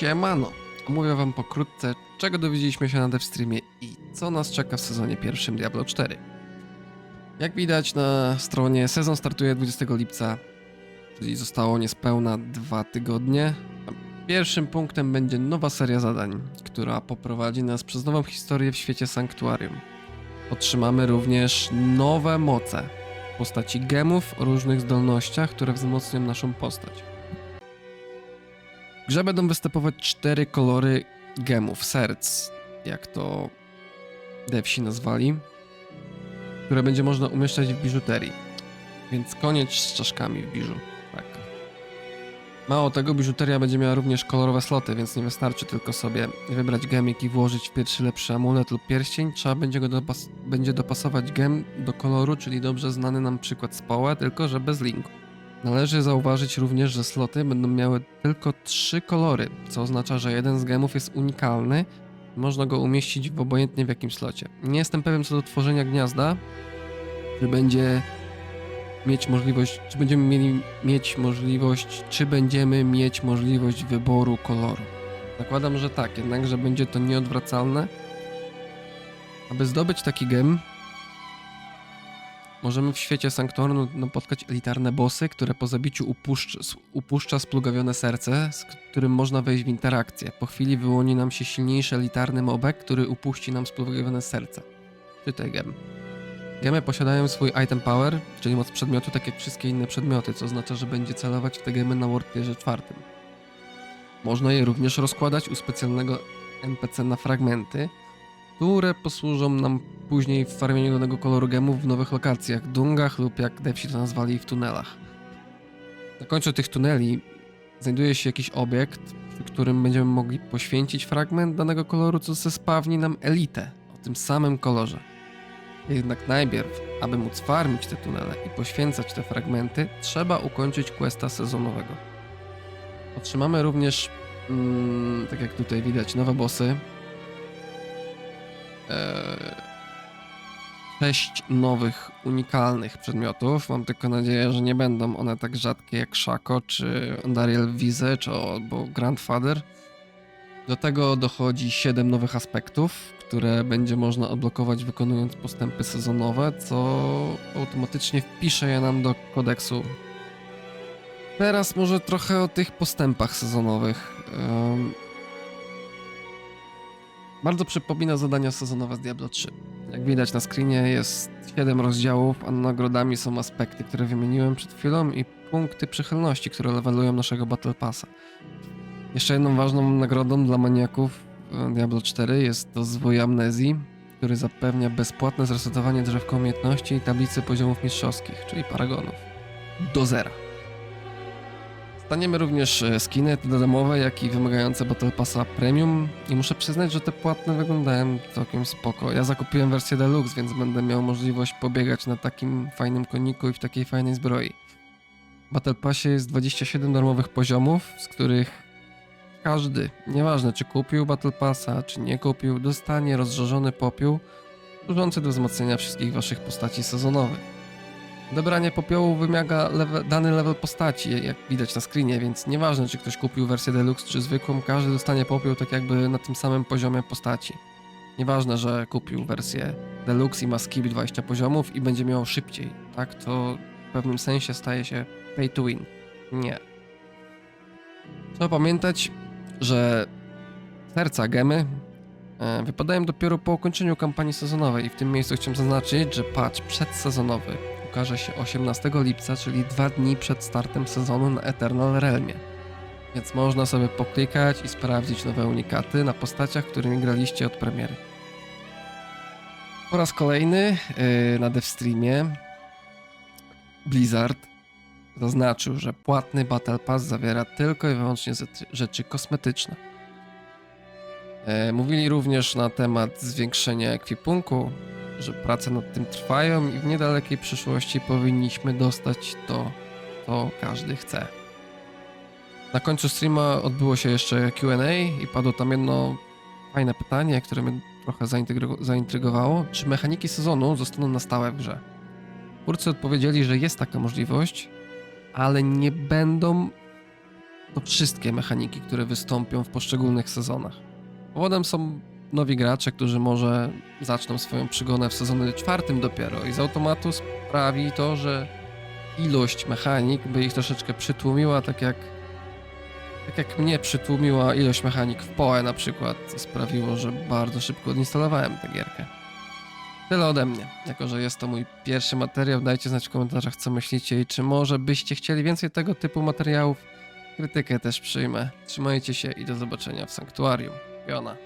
Siemano! Omówię wam pokrótce, czego dowiedzieliśmy się na DevStreamie i co nas czeka w sezonie pierwszym Diablo 4. Jak widać na stronie, sezon startuje 20 lipca, czyli zostało niespełna dwa tygodnie. Pierwszym punktem będzie nowa seria zadań, która poprowadzi nas przez nową historię w świecie Sanktuarium. Otrzymamy również nowe moce w postaci gemów o różnych zdolnościach, które wzmocnią naszą postać. Grze będą występować cztery kolory gemów, serc, jak to devsi nazwali, które będzie można umieszczać w biżuterii. Więc koniec z czaszkami w biżu. Tak. Mało tego, biżuteria będzie miała również kolorowe sloty, więc nie wystarczy tylko sobie wybrać gemik i włożyć w pierwszy lepszy amulet lub pierścień. Trzeba będzie go dopas- będzie dopasować gem do koloru, czyli dobrze znany nam przykład z Poe, tylko że bez linku. Należy zauważyć również, że sloty będą miały tylko trzy kolory, co oznacza, że jeden z gemów jest unikalny można go umieścić w obojętnie w jakim slocie. Nie jestem pewien co do tworzenia gniazda, czy będzie mieć możliwość, czy będziemy mieli mieć możliwość, czy będziemy mieć możliwość wyboru koloru. Zakładam, że tak, jednakże będzie to nieodwracalne. Aby zdobyć taki gem, Możemy w świecie Sanktuarium napotkać elitarne bossy, które po zabiciu upuszcza, upuszcza splugawione serce, z którym można wejść w interakcję. Po chwili wyłoni nam się silniejszy elitarny mobek, który upuści nam splugawione serce. Czytaj gem. Gemy posiadają swój item power, czyli moc przedmiotu, tak jak wszystkie inne przedmioty, co oznacza, że będzie celować w te gemy na World Tierze czwartym. Można je również rozkładać u specjalnego NPC na fragmenty, które posłużą nam później w farmieniu danego koloru gemów w nowych lokacjach, dungach lub jak devsi to nazwali w tunelach. Na końcu tych tuneli znajduje się jakiś obiekt, przy którym będziemy mogli poświęcić fragment danego koloru, co zespawni nam elitę o tym samym kolorze. Jednak najpierw, aby móc farmić te tunele i poświęcać te fragmenty, trzeba ukończyć questa sezonowego. Otrzymamy również, mm, tak jak tutaj widać, nowe bossy, sześć nowych, unikalnych przedmiotów. Mam tylko nadzieję, że nie będą one tak rzadkie jak Shaco, czy Dariel Wize, czy albo Grandfather. Do tego dochodzi 7 nowych aspektów, które będzie można odblokować wykonując postępy sezonowe, co automatycznie wpisze je nam do kodeksu. Teraz może trochę o tych postępach sezonowych. Em, bardzo przypomina zadania sezonowe z Diablo 3. Jak widać na screenie jest 7 rozdziałów, a nagrodami są aspekty, które wymieniłem przed chwilą i punkty przychylności, które levelują naszego Battle Passa. Jeszcze jedną ważną nagrodą dla maniaków e, Diablo 4 jest to zwój amnezji, który zapewnia bezpłatne zresetowanie drzewka umiejętności i tablicy poziomów mistrzowskich, czyli paragonów. Do zera. Staniemy również e, skiny domowe, jak i wymagające Battle Passa Premium i muszę przyznać, że te płatne wyglądają całkiem spoko. Ja zakupiłem wersję Deluxe, więc będę miał możliwość pobiegać na takim fajnym koniku i w takiej fajnej zbroi. W Battle Passie jest 27 darmowych poziomów, z których każdy, nieważne czy kupił Battle Passa, czy nie kupił, dostanie rozżarzony popiół służący do wzmocnienia wszystkich waszych postaci sezonowych. Dobranie popiołu wymaga lewe, dany level postaci, jak widać na screenie, więc nieważne czy ktoś kupił wersję deluxe czy zwykłą, każdy dostanie popioł tak jakby na tym samym poziomie postaci. Nieważne, że kupił wersję deluxe i ma skip 20 poziomów i będzie miał szybciej, tak? To w pewnym sensie staje się pay to win. Nie. Trzeba pamiętać, że serca gemy e, wypadają dopiero po ukończeniu kampanii sezonowej i w tym miejscu chciałem zaznaczyć, że patch przedsezonowy ukaże się 18 lipca, czyli dwa dni przed startem sezonu na Eternal Realmie. Więc można sobie poklikać i sprawdzić nowe unikaty na postaciach, którymi graliście od premiery. Po raz kolejny yy, na DevStreamie Blizzard zaznaczył, że płatny Battle Pass zawiera tylko i wyłącznie rzeczy kosmetyczne. E, Mówili również na temat zwiększenia ekwipunku, że prace nad tym trwają i w niedalekiej przyszłości powinniśmy dostać to, co każdy chce. Na końcu streama odbyło się jeszcze QA i padło tam jedno fajne pytanie, które mnie trochę zaintrygo- zaintrygowało. Czy mechaniki sezonu zostaną na stałe w grze? Twórcy odpowiedzieli, że jest taka możliwość, ale nie będą to wszystkie mechaniki, które wystąpią w poszczególnych sezonach. Powodem są nowi gracze, którzy może zaczną swoją przygodę w sezonie czwartym dopiero i z automatu sprawi to, że ilość mechanik by ich troszeczkę przytłumiła, tak jak tak jak mnie przytłumiła ilość mechanik w PoE na przykład, co sprawiło, że bardzo szybko odinstalowałem tę gierkę. Tyle ode mnie. Jako, że jest to mój pierwszy materiał, dajcie znać w komentarzach, co myślicie i czy może byście chcieli więcej tego typu materiałów. Krytykę też przyjmę. Trzymajcie się i do zobaczenia w Sanktuarium. Piona.